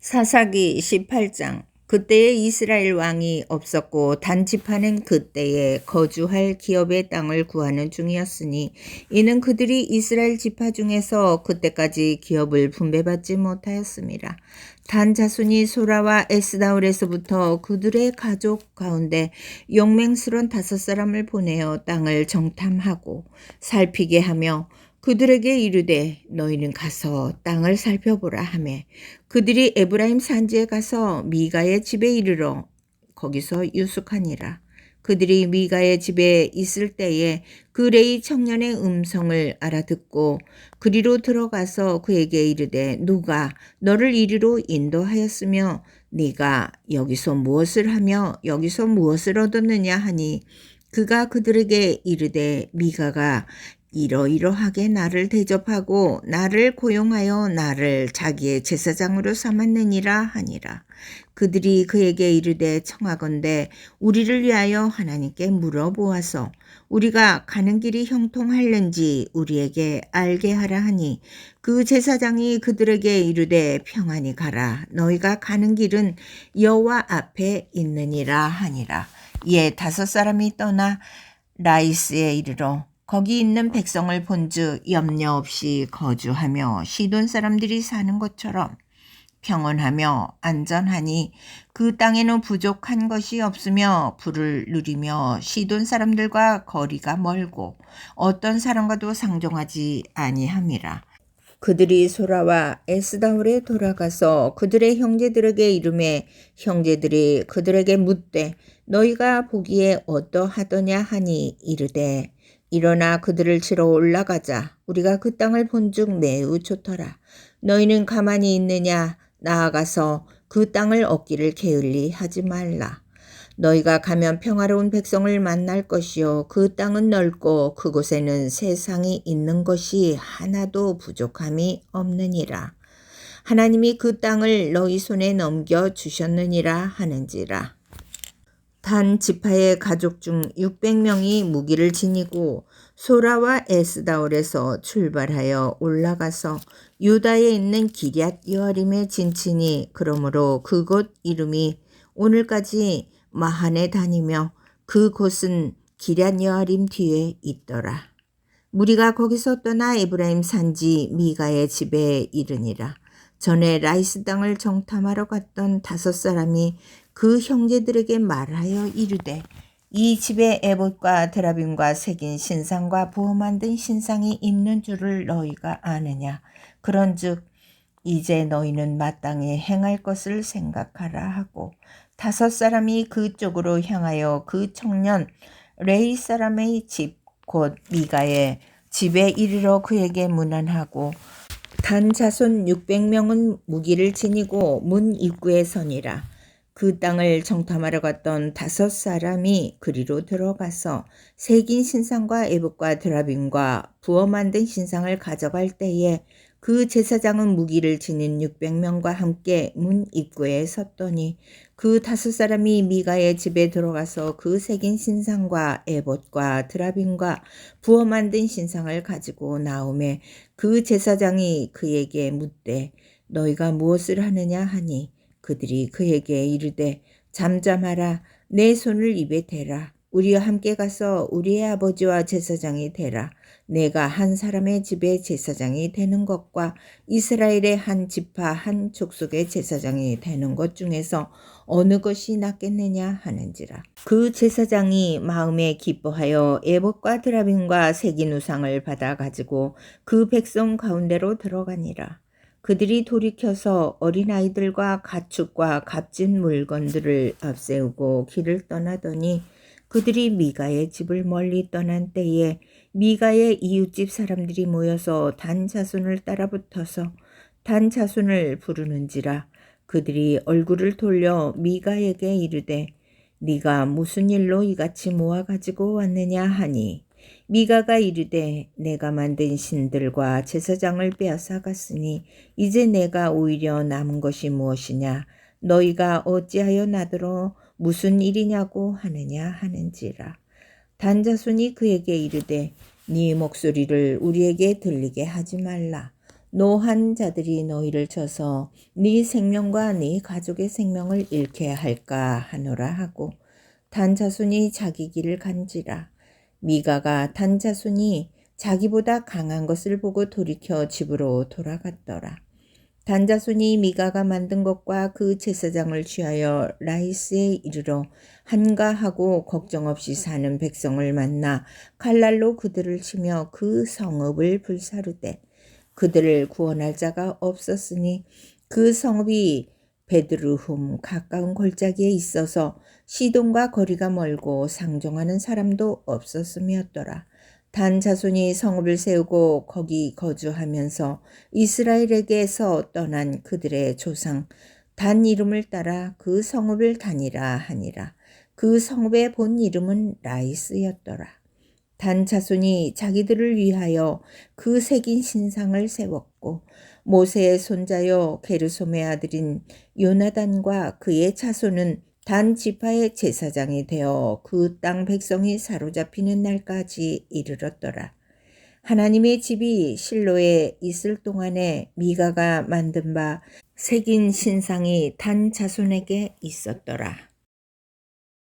사사기 18장 그때에 이스라엘 왕이 없었고 단지파는 그때에 거주할 기업의 땅을 구하는 중이었으니 이는 그들이 이스라엘 지파 중에서 그때까지 기업을 분배받지 못하였습니다. 단 자손이 소라와 에스다울에서부터 그들의 가족 가운데 용맹스런 다섯 사람을 보내어 땅을 정탐하고 살피게 하며 그들에게 이르되 너희는 가서 땅을 살펴보라 하매 그들이 에브라임 산지에 가서 미가의 집에 이르러 거기서 유숙하니라. 그들이 미가의 집에 있을 때에 그 레이 청년의 음성을 알아듣고 그리로 들어가서 그에게 이르되 누가 너를 이리로 인도하였으며 네가 여기서 무엇을 하며 여기서 무엇을 얻었느냐 하니 그가 그들에게 이르되 미가가 이러이러하게 나를 대접하고 나를 고용하여 나를 자기의 제사장으로 삼았느니라 하니라. 그들이 그에게 이르되 청하건대 우리를 위하여 하나님께 물어보아서 우리가 가는 길이 형통할는지 우리에게 알게 하라 하니 그 제사장이 그들에게 이르되 평안히 가라 너희가 가는 길은 여호와 앞에 있느니라 하니라. 이에 다섯 사람이 떠나 라이스에 이르러 거기 있는 백성을 본즉 염려 없이 거주하며 시돈 사람들이 사는 것처럼 평온하며 안전하니 그 땅에는 부족한 것이 없으며 불을 누리며 시돈 사람들과 거리가 멀고 어떤 사람과도 상종하지 아니함이라. 그들이 소라와 에스다울에 돌아가서 그들의 형제들에게 이름에 형제들이 그들에게 묻되 너희가 보기에 어떠하더냐 하니 이르되 일어나 그들을 치러 올라가자. 우리가 그 땅을 본즉 매우 좋더라. 너희는 가만히 있느냐? 나아가서 그 땅을 얻기를 게을리 하지 말라. 너희가 가면 평화로운 백성을 만날 것이요. 그 땅은 넓고 그곳에는 세상이 있는 것이 하나도 부족함이 없느니라. 하나님이 그 땅을 너희 손에 넘겨 주셨느니라 하는지라. 단 지파의 가족 중 600명이 무기를 지니고 소라와 에스다올에서 출발하여 올라가서 유다에 있는 기럇 여아림에 진친이 그러므로 그곳 이름이 오늘까지 마한에 다니며 그곳은 기럇 여아림 뒤에 있더라. 무리가 거기서 떠나 에브라임 산지 미가의 집에 이르니라. 전에 라이스 땅을 정탐하러 갔던 다섯 사람이 그 형제들에게 말하여 이르되 이 집에 에봇과 드라빔과 새긴 신상과 부어 만든 신상이 있는 줄을 너희가 아느냐? 그런즉 이제 너희는 마땅히 행할 것을 생각하라 하고 다섯 사람이 그쪽으로 향하여 그 청년 레이 사람의 집 곧 미가의 집에 이르러 그에게 문안하고 단 자손 600명은 무기를 지니고 문 입구에 서니라 그 땅을 정탐하러 갔던 다섯 사람이 그리로 들어가서 새긴 신상과 애복과 드라빔과 부어 만든 신상을 가져갈 때에 그 제사장은 무기를 지닌 600명과 함께 문 입구에 섰더니 그 다섯 사람이 미가의 집에 들어가서 그 새긴 신상과 에봇과 드라빔과 부어 만든 신상을 가지고 나오매 그 제사장이 그에게 묻되 너희가 무엇을 하느냐? 하니 그들이 그에게 이르되 잠잠하라 내 손을 입에 대라 우리와 함께 가서 우리의 아버지와 제사장이 되라. 내가 한 사람의 집에 제사장이 되는 것과 이스라엘의 한 지파 한 족속의 제사장이 되는 것 중에서 어느 것이 낫겠느냐 하는지라. 그 제사장이 마음에 기뻐하여 에봇과 드라빔과 새긴 우상을 받아 가지고 그 백성 가운데로 들어가니라. 그들이 돌이켜서 어린아이들과 가축과 값진 물건들을 앞세우고 길을 떠나더니 그들이 미가의 집을 멀리 떠난 때에 미가의 이웃집 사람들이 모여서 단 자손을 따라붙어서 단 자손을 부르는지라 그들이 얼굴을 돌려 미가에게 이르되 네가 무슨 일로 이같이 모아 가지고 왔느냐 하니 미가가 이르되 내가 만든 신들과 제사장을 빼앗아 갔으니 이제 내가 오히려 남은 것이 무엇이냐? 너희가 어찌하여 나더러 무슨 일이냐고 하느냐 하는지라. 단자손이 그에게 이르되 네 목소리를 우리에게 들리게 하지 말라. 노한 자들이 너희를 쳐서 네 생명과 네 가족의 생명을 잃게 할까 하노라 하고 단 자손이 자기 길을 간지라 미가가 단 자손이 자기보다 강한 것을 보고 돌이켜 집으로 돌아갔더라. 단 자손이 미가가 만든 것과 그 제사장을 취하여 라이스에 이르러 한가하고 걱정 없이 사는 백성을 만나 칼날로 그들을 치며 그 성읍을 불사르되 그들을 구원할 자가 없었으니 그 성읍이 베드르훔 가까운 골짜기에 있어서 시돈과 거리가 멀고 상종하는 사람도 없었음이었더라. 단 자손이 성읍을 세우고 거기 거주하면서 이스라엘에게서 떠난 그들의 조상 단 이름을 따라 그 성읍을 다니라 하니라. 그 성읍의 본 이름은 라이스였더라. 단 자손이 자기들을 위하여 그 새긴 신상을 세웠고 모세의 손자여 게르솜의 아들인 요나단과 그의 자손은 단 지파의 제사장이 되어 그 땅 백성이 사로잡히는 날까지 이르렀더라. 하나님의 집이 실로에 있을 동안에 미가가 만든 바 새긴 신상이 단 자손에게 있었더라.